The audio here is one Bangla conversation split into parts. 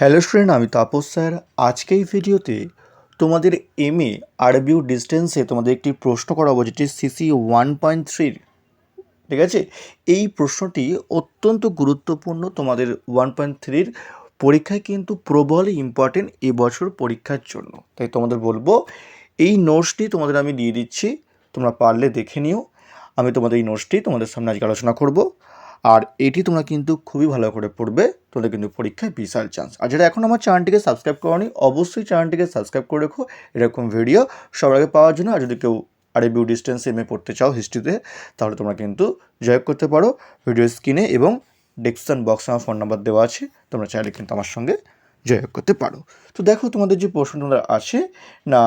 হ্যালো স্টুডেন্ট, আমি তাপস স্যার। আজকে এই ভিডিওতে তোমাদের এম এ আরবিউ ডিস্টেন্সে তোমাদের একটি প্রশ্ন করাবো, যেটি সিসি ওয়ান পয়েন্ট থ্রির ঠিক আছে? এই প্রশ্নটি অত্যন্ত গুরুত্বপূর্ণ তোমাদের ওয়ান পয়েন্ট থ্রির পরীক্ষায় কিন্তু প্রবল ইম্পর্টেন্ট এবছর পরীক্ষার জন্য। তাই তোমাদের বলব, এই নোটসটি তোমাদের আমি দিয়ে দিচ্ছি, তোমরা পারলে দেখে নিও। আমি তোমাদের এই নোটসটি তোমাদের সামনে আজকে আলোচনা করব। আর এটি তোমরা কিন্তু খুবই ভালো করে পড়বে তোমাদের কিন্তু পরীক্ষায় বিশাল চান্স আর যারা এখন আমার চ্যানেলটিকে সাবস্ক্রাইব করনি, অবশ্যই চ্যানেলটিকে সাবস্ক্রাইব করে রেখো। এরকম ভিডিও সবার আগে পাওয়ার জন্য, আর যদি কেউ আরবিউ ডিস্টেন্স এম এ পড়তে চাও হিস্ট্রিতে তাহলে তোমরা কিন্তু জয়েন করতে পারো ভিডিও স্ক্রিনে এবং ডেসক্রিপশন বক্সে আমার ফোন নাম্বার দেওয়া আছে, তোমরা চাইলে কিন্তু আমার সঙ্গে জয়েন করতে পারো। তো দেখো তোমাদের যে প্রশ্ন আছে, না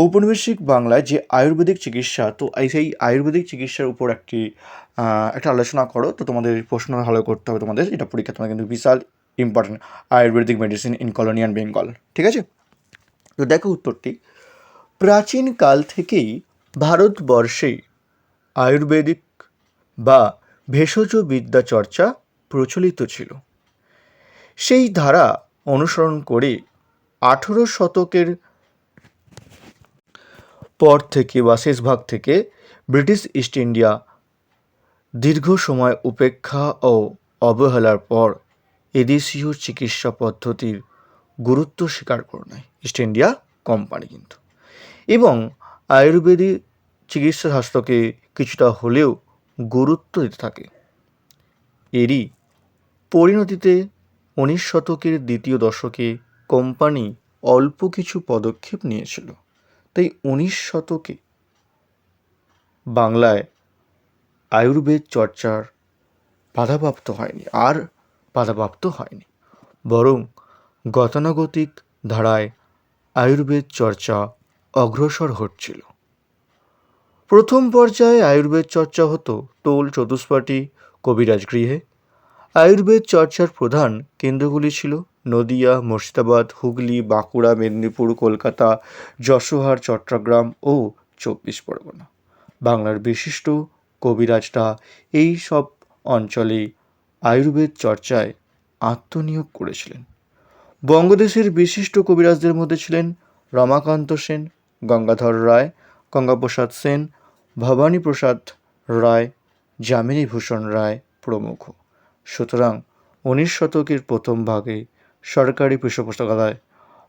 ঔপনিবেশিক বাংলায় যে আয়ুর্বেদিক চিকিৎসা, তো এই সেই আয়ুর্বেদিক চিকিৎসার উপর একটি একটা আলোচনা করো। তো তোমাদের প্রশ্ন ভালো করতে হবে তোমাদের। এটা পরীক্ষা তোমার কিন্তু বিশাল important Ayurvedic medicine in colonial Bengal ঠিক আছে? তো দেখো উত্তরটি। প্রাচীন কাল থেকেই ভারতবর্ষে আয়ুর্বেদিক বা ভেষজ বিদ্যা চর্চা প্রচলিত ছিল। সেই ধারা অনুসরণ করে আঠেরো শতকের পর থেকে বা শেষ ভাগ থেকে ব্রিটিশ ইস্ট ইন্ডিয়া দীর্ঘ সময় উপেক্ষা ও অবহেলার পর এদেশীয় চিকিৎসা পদ্ধতির গুরুত্ব স্বীকার করে নেয়। ইস্ট ইন্ডিয়া কোম্পানি কিন্তু। এবং আয়ুর্বেদিক চিকিৎসা শাস্ত্রকে কিছুটা হলেও গুরুত্ব দিতে থাকে। এরই পরিণতিতে উনিশ শতকের দ্বিতীয় দশকে কোম্পানি অল্প কিছু পদক্ষেপ নিয়েছিল। তাই উনিশ শতকে বাংলায় আয়ুর্বেদ চর্চার বাধাপ্রাপ্ত হয়নি, আর বাধাপ্রাপ্ত হয়নি। বরং গতানুগতিক ধারায় আয়ুর্বেদ চর্চা অগ্রসর হচ্ছিল। প্রথম পর্যায়ে আয়ুর্বেদ চর্চা হতো টোল চতুষ্পাটি কবিরাজ গৃহে। আয়ুর্বেদ চর্চার প্রধান কেন্দ্রগুলি ছিল নদিয়া, মুর্শিদাবাদ, হুগলি, বাঁকুড়া, মেদিনীপুর, কলকাতা যশোহার চট্টগ্রাম ও চব্বিশ পরগনা। বাংলার বিশিষ্ট কবিরাজরা এই সব অঞ্চলে আয়ুর্বেদ চর্চায় আত্মনিয়োগ করেছিলেন। বঙ্গদেশের বিশিষ্ট কবিরাজদের মধ্যে ছিলেন রমাকান্ত সেন, গঙ্গাধর রায়, গঙ্গাপ্রসাদ সেন ভবানী প্রসাদ রায় যামিনী ভূষণ রায় প্রমুখ। সুতরাং উনিশ শতকের প্রথম ভাগে সরকারি পৃষ্ঠপোষকতায়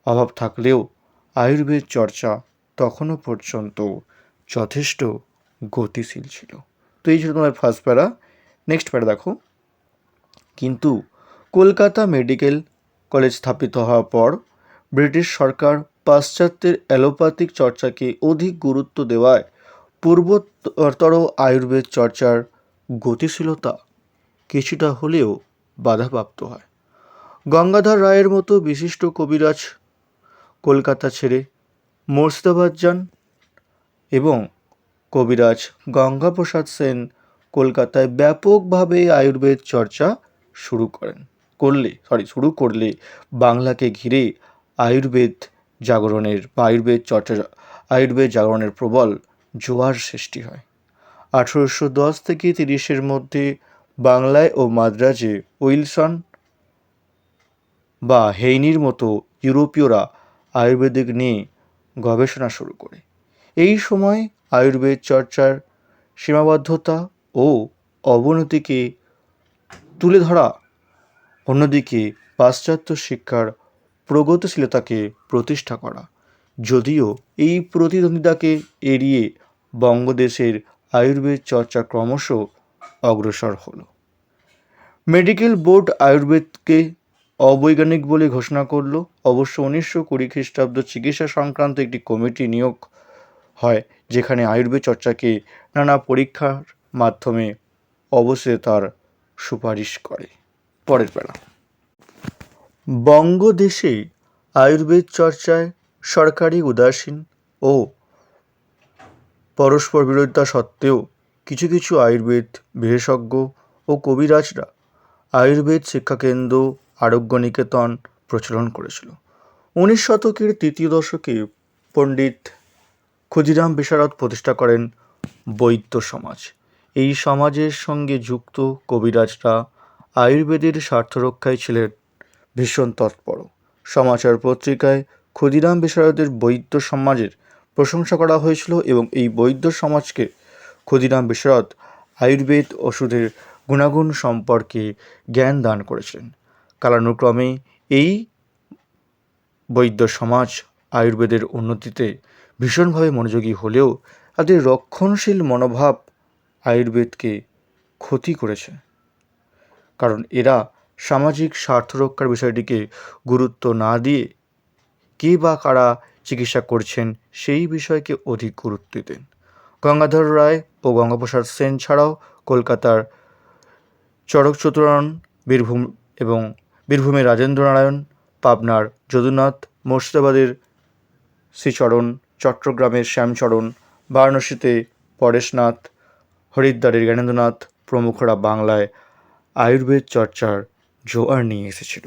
অভাব থাকলেও আয়ুর্বেদ চর্চা তখনও পর্যন্ত যথেষ্ট গতিশীল ছিল। তো এই ছিল তোমার ফার্স্ট প্যারা। নেক্সট প্যারা দেখো। কিন্তু কলকাতা মেডিকেল কলেজ স্থাপিত হওয়ার পর ব্রিটিশ সরকার পাশ্চাত্যের অ্যালোপ্যাথিক চর্চাকে অধিক গুরুত্ব দেওয়ায় পূর্বতর আয়ুর্বেদ চর্চার গতিশীলতা কিছুটা হলেও বাধাপ্রাপ্ত হয়। গঙ্গাধর রায়ের মতো বিশিষ্ট কবিরাজ কলকাতা ছেড়ে মুর্শিদাবাদ যান এবং কবিরাজ গঙ্গাপ্রসাদ সেন কলকাতায় ব্যাপকভাবে আয়ুর্বেদ চর্চা শুরু করেন, করলে সরি শুরু করলে বাংলাকে ঘিরে আয়ুর্বেদ জাগরণের বা আয়ুর্বেদ চর্চা, আয়ুর্বেদ জাগরণের প্রবল জোয়ার সৃষ্টি হয়। আঠেরোশো দশ থেকে তিরিশের মধ্যে বাংলায় ও মাদ্রাজে উইলসন বা হেইনির মতো ইউরোপীয়রা আয়ুর্বেদিক নিয়ে গবেষণা শুরু করে। এই সময় আয়ুর্বেদ চর্চার সীমাবদ্ধতা ও অবনতিকে তুলে ধরা, অন্যদিকে পাশ্চাত্য শিক্ষার প্রগতিশীলতাকে প্রতিষ্ঠা করা। যদিও এই প্রতিদ্বন্দ্বিতাকে এড়িয়ে বঙ্গদেশের আয়ুর্বেদ চর্চা ক্রমশ অগ্রসর হলো। মেডিকেল বোর্ড আয়ুর্বেদকে অবৈজ্ঞানিক বলে ঘোষণা করল। অবশ্য উনিশশো কুড়ি খ্রিস্টাব্দ চিকিৎসা সংক্রান্ত একটি কমিটি নিয়োগ হয়, যেখানে আয়ুর্বেদ চর্চাকে নানা পরীক্ষার মাধ্যমে অবশ্যই তার সুপারিশ করে। পরের বেলা। বঙ্গদেশে আয়ুর্বেদ চর্চায় সরকারি উদাসীন ও পরস্পর বিরোধিতা সত্ত্বেও কিছু কিছু আয়ুর্বেদ বিশেষজ্ঞ ও কবিরাজরা আয়ুর্বেদ শিক্ষাকেন্দ্র আরোগ্য নিকেতন প্রচলন করেছিল। উনিশ শতকের তৃতীয় দশকে পণ্ডিত ক্ষুদিরাম বিশারদ প্রতিষ্ঠা করেন বৈদ্য সমাজ। এই সমাজের সঙ্গে যুক্ত কবিরাজরা আয়ুর্বেদের স্বার্থ রক্ষায় ছিলেন ভীষণ তৎপর। সমাচার পত্রিকায় ক্ষুদিরাম বিশারদের বৈদ্য সমাজের প্রশংসা করা হয়েছিল এবং এই বৈদ্য সমাজকে ক্ষুদিরাম বিশারদ আয়ুর্বেদ ওষুধের গুণাগুণ সম্পর্কে জ্ঞান দান করেছিলেন। কালানুক্রমে এই বৈদ্য সমাজ আয়ুর্বেদের উন্নতিতে ভীষণভাবে মনোযোগী হলেও তাদের রক্ষণশীল মনোভাব আয়ুর্বেদকে ক্ষতি করেছে। কারণ এরা সামাজিক স্বার্থ রক্ষার বিষয়টিকে গুরুত্ব না দিয়ে কে বা কারা চিকিৎসা করছেন সেই বিষয়কে অধিক গুরুত্ব দিতেন। গঙ্গাধর রায় ও গঙ্গাপ্রসাদ সেন ছাড়াও কলকাতার চড়ক চতুরণ বীরভূম এবং বীরভূমের রাজেন্দ্র নারায়ণ পাবনার যদুনাথ, মুর্শিদাবাদের শ্রীচরণ, চট্টগ্রামের শ্যামচরণ, বারাণসীতে পরেশনাথ, হরিদ্বারের জ্ঞানেন্দ্রনাথ, প্রমুখরা বাংলায় আয়ুর্বেদ চর্চার জোয়ার নিয়ে এসেছিল।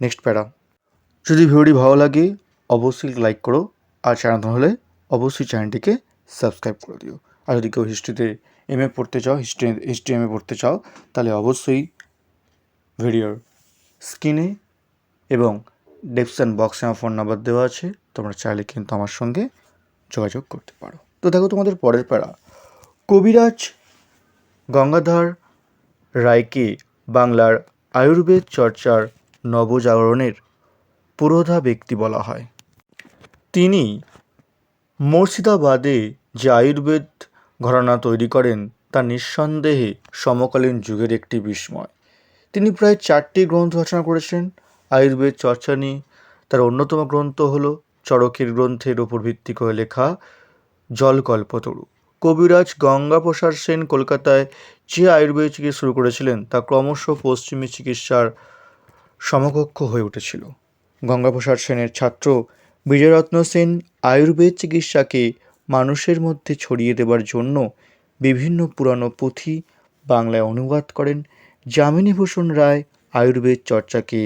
নেক্সট প্যারা। যদি ভিডিওটি ভালো লাগে, অবশ্যই লাইক করো, আর চ্যানেল হলে অবশ্যই চ্যানেলটিকে সাবস্ক্রাইব করে দিও। আর যদি কেউ হিস্ট্রিতে এম এ পড়তে চাও, হিস্ট্রি হিস্ট্রি এম এ পড়তে চাও, তাহলে অবশ্যই ভিডিওর স্ক্রিনে এবং ডেসক্রিপশান বক্সে আমার ফোন নাম্বার দেওয়া আছে, তোমরা চাইলে কিন্তু আমার সঙ্গে যোগাযোগ করতে পারো। তো দেখো তোমাদের পরের প্যারা কবিরাজ গঙ্গাধর রায়কে বাংলার আয়ুর্বেদ চর্চার নবজাগরণের পুরোধা ব্যক্তি বলা হয়। তিনি মুর্শিদাবাদে যে আয়ুর্বেদ ঘরানা তৈরি করেন, তা নিঃসন্দেহে সমকালীন যুগের একটি বিস্ময়। তিনি প্রায় চারটি গ্রন্থ রচনা করেছেন। আয়ুর্বেদ চর্চা নিয়ে তার অন্যতম গ্রন্থ হল চরকের গ্রন্থের ওপর ভিত্তি করে লেখা জলকল্পতরু। কবিরাজ গঙ্গা গঙ্গাপ্রসাদ সেন কলকাতায় যে আয়ুর্বেদ চিকিৎসা শুরু করেছিলেন, তা ক্রমশ পশ্চিমী চিকিৎসার সমকক্ষ হয়ে উঠেছিল। গঙ্গাপ্রসাদ সেনের ছাত্র বিজয়রত্ন সেন আয়ুর্বেদ চিকিৎসাকে মানুষের মধ্যে ছড়িয়ে দেবার জন্য বিভিন্ন পুরানো পুঁথি বাংলায় অনুবাদ করেন যামিনীভূষণ রায় আয়ুর্বেদ চর্চাকে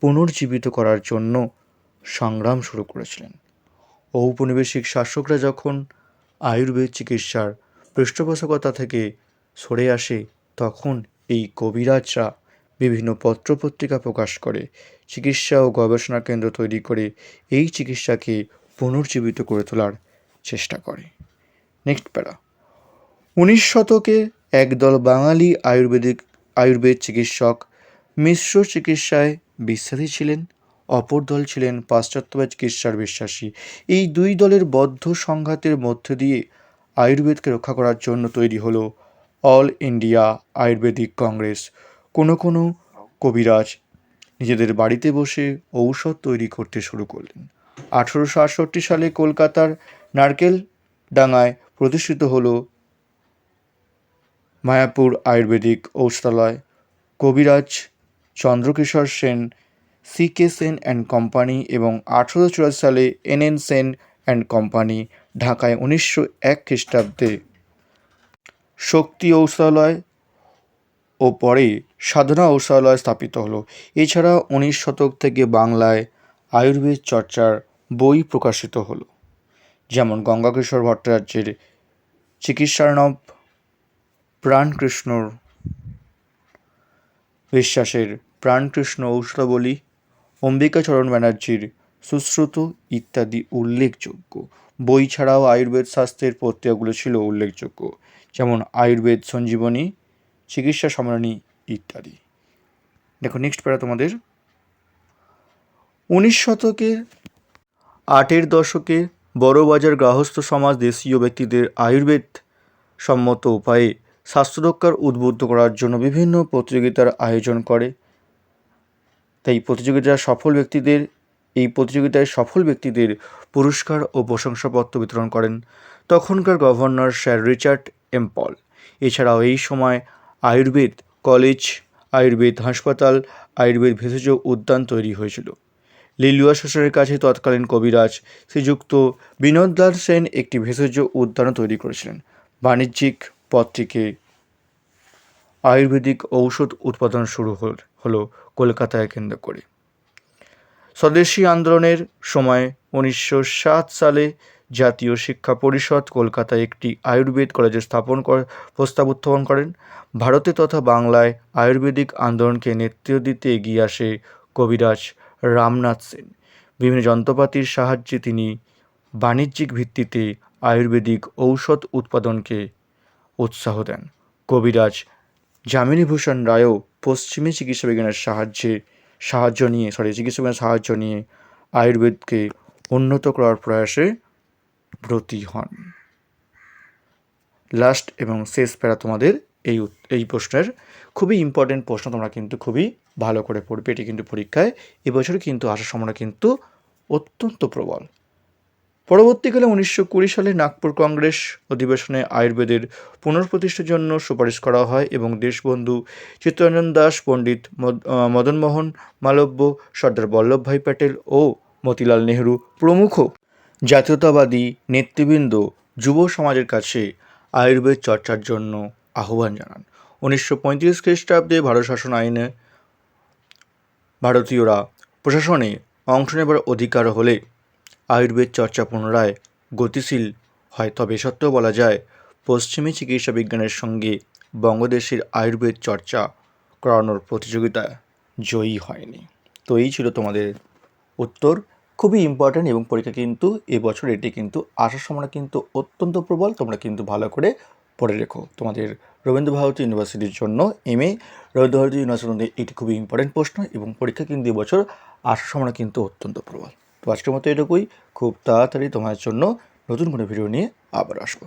পুনর্জীবিত করার জন্য সংগ্রাম শুরু করেছিলেন। ঔপনিবেশিক শাসকরা যখন আয়ুর্বেদ চিকিৎসার পৃষ্ঠপোষকতা থেকে সরে আসে, তখন এই কবিরাজরা বিভিন্ন পত্রপত্রিকা প্রকাশ করে, চিকিৎসা ও গবেষণা কেন্দ্র তৈরি করে এই চিকিৎসাকে পুনর্জীবিত করে তোলার চেষ্টা করে। নেক্সট প্যারা। উনিশ শতকে একদল বাঙালি আয়ুর্বেদিক আয়ুর্বেদ চিকিৎসক, মিশ্র চিকিৎসায় বিশ্বাসী ছিলেন, অপর দল ছিলেন পাশ্চাত্যবাদ চিকিৎসার বিশ্বাসী। এই দুই দলের বদ্ধ সংঘাতের মধ্য দিয়ে আয়ুর্বেদকে রক্ষা করার জন্য তৈরি হলো অল ইন্ডিয়া আয়ুর্বেদিক কংগ্রেস। কোনো কোনো কবিরাজ নিজেদের বাড়িতে বসে ঔষধ তৈরি করতে শুরু করলেন। আঠেরোশো আটষট্টি সালে কলকাতার নারকেল ডাঙায় প্রতিষ্ঠিত হলো মায়াপুর আয়ুর্বেদিক ঔষধালয়, Kaviraj Chandrakishore Sen C K Sen and company এবং আঠেরোশো চুরাশি সালে N N Sen and company ঢাকায় উনিশশো এক খ্রিস্টাব্দে। শক্তি ঔষধালয় ও পরে সাধনা ঔষধালয় স্থাপিত হলো। এছাড়া উনিশ শতক থেকে বাংলায় আয়ুর্বেদ চর্চার বই প্রকাশিত হলো। যেমন গঙ্গাকিশোর ভট্টাচার্যের চিকিৎসার্ণব প্রাণকৃষ্ণর বিশ্বাসের প্রাণকৃষ্ণ ঔষধাবলী অম্বিকাচরণ ব্যানার্জির সুশ্রুত ইত্যাদি উল্লেখযোগ্য। বই ছাড়াও আয়ুর্বেদ শাস্ত্রের পত্রিকাগুলো ছিল উল্লেখযোগ্য, যেমন আয়ুর্বেদ সঞ্জীবনী, চিকিৎসা সম্মেলনী ইত্যাদি। দেখো নেক্সট প্যারা তোমাদের। উনিশ শতকের আটের দশকে বড়বাজার গৃহস্থ সমাজ দেশীয় ব্যক্তিদের আয়ুর্বেদ সম্মত উপায়ে স্বাস্থ্যরক্ষার উদ্বুদ্ধ করার জন্য বিভিন্ন প্রতিযোগিতার আয়োজন করে। তাই প্রতিযোগিতার সফল ব্যক্তিদের, এই প্রতিযোগিতায় সফল ব্যক্তিদের পুরস্কার ও প্রশংসাপত্র বিতরণ করেন তখনকার governor sir Richard M Paul. এছাড়াও এই সময় আয়ুর্বেদ কলেজ, আয়ুর্বেদ হাসপাতাল, আয়ুর্বেদ ভেষজ উদ্যান তৈরি হয়েছিল। লিলুয়া শাসনের কাছে তৎকালীন কবিরাজ শ্রীযুক্ত বিনোদ বিনোদলাল সেন একটি ভেষজ উদ্যানও তৈরি করেছিলেন। বাণিজ্যিক পথ থেকে আয়ুর্বেদিক ঔষধ উৎপাদন শুরু হল কলকাতায় কেন্দ্র করে। স্বদেশী আন্দোলনের সময় উনিশশো সাত সালে জাতীয় শিক্ষা পরিষদ কলকাতায় একটি আয়ুর্বেদ কলেজ স্থাপন প্রস্তাব উত্থাপন করেন। ভারতে তথা বাংলায় আয়ুর্বেদিক আন্দোলনকে নেতৃত্ব দিতে এগিয়ে আসে কবিরাজ রামনাথ সেন। বিভিন্ন যন্ত্রপাতির সাহায্যে তিনি বাণিজ্যিক ভিত্তিতে আয়ুর্বেদিক ঔষধ উৎপাদনকে উৎসাহ দেন। কবিরাজ যামিনীভূষণ রায়ও পশ্চিমী চিকিৎসা বিজ্ঞানের সাহায্যে সাহায্য নিয়ে সরি চিকিৎসা বিজ্ঞানের সাহায্য নিয়ে আয়ুর্বেদকে উন্নত করার প্রয়াসে ব্রতী হন। লাস্ট এবং শেষ প্যারা তোমাদের এই এই প্রশ্নের খুবই ইম্পর্টেন্ট প্রশ্ন তোমরা কিন্তু খুবই ভালো করে পড়বে। এটি কিন্তু পরীক্ষায় এবছর কিন্তু আসার সম্ভাবনা কিন্তু অত্যন্ত প্রবল। পরবর্তীকালে উনিশশো কুড়ি সালে নাগপুর কংগ্রেস অধিবেশনে আয়ুর্বেদের পুনঃপ্রতিষ্ঠার জন্য সুপারিশ করা হয় এবং দেশবন্ধু চিত্তরঞ্জন দাস, পণ্ডিত মদনমোহন মালব্য, সর্দার বল্লভভাই প্যাটেল ও মতিলাল নেহরু প্রমুখ। জাতীয়তাবাদী নেতৃবৃন্দ যুব সমাজের কাছে আয়ুর্বেদ চর্চার জন্য আহ্বান জানান। উনিশশো পঁয়ত্রিশ খ্রিস্টাব্দে ভারত শাসন আইনে ভারতীয়রা প্রশাসনে অংশ নেবার অধিকার হলে আয়ুর্বেদ চর্চা পুনরায় গতিশীল হয়। তবে সত্ত্বেও বলা যায়, পশ্চিমী চিকিৎসা বিজ্ঞানের সঙ্গে বঙ্গদেশের আয়ুর্বেদ চর্চা করানোর প্রতিযোগিতা জয়ী হয়নি। তো এই ছিল তোমাদের উত্তর। খুবই ইম্পর্ট্যান্ট এবং পরীক্ষা কিন্তু এবছর এটি কিন্তু আসার সময় কিন্তু অত্যন্ত প্রবল। তোমরা কিন্তু ভালো করে পড়ে রেখো। তোমাদের রবীন্দ্র ভারতী ইউনিভার্সিটির জন্য এম এ রবীন্দ্র ভারতী ইউনিভার্সিটির এটি খুবই ইম্পর্ট্যান্ট প্রশ্ন এবং পরীক্ষা কিন্তু এবছর আসার সময় কিন্তু অত্যন্ত প্রবল। তো আজকের মতো এটুকুই। খুব তাড়াতাড়ি তোমার জন্য নতুন কোনো ভিডিও নিয়ে আবার আসব।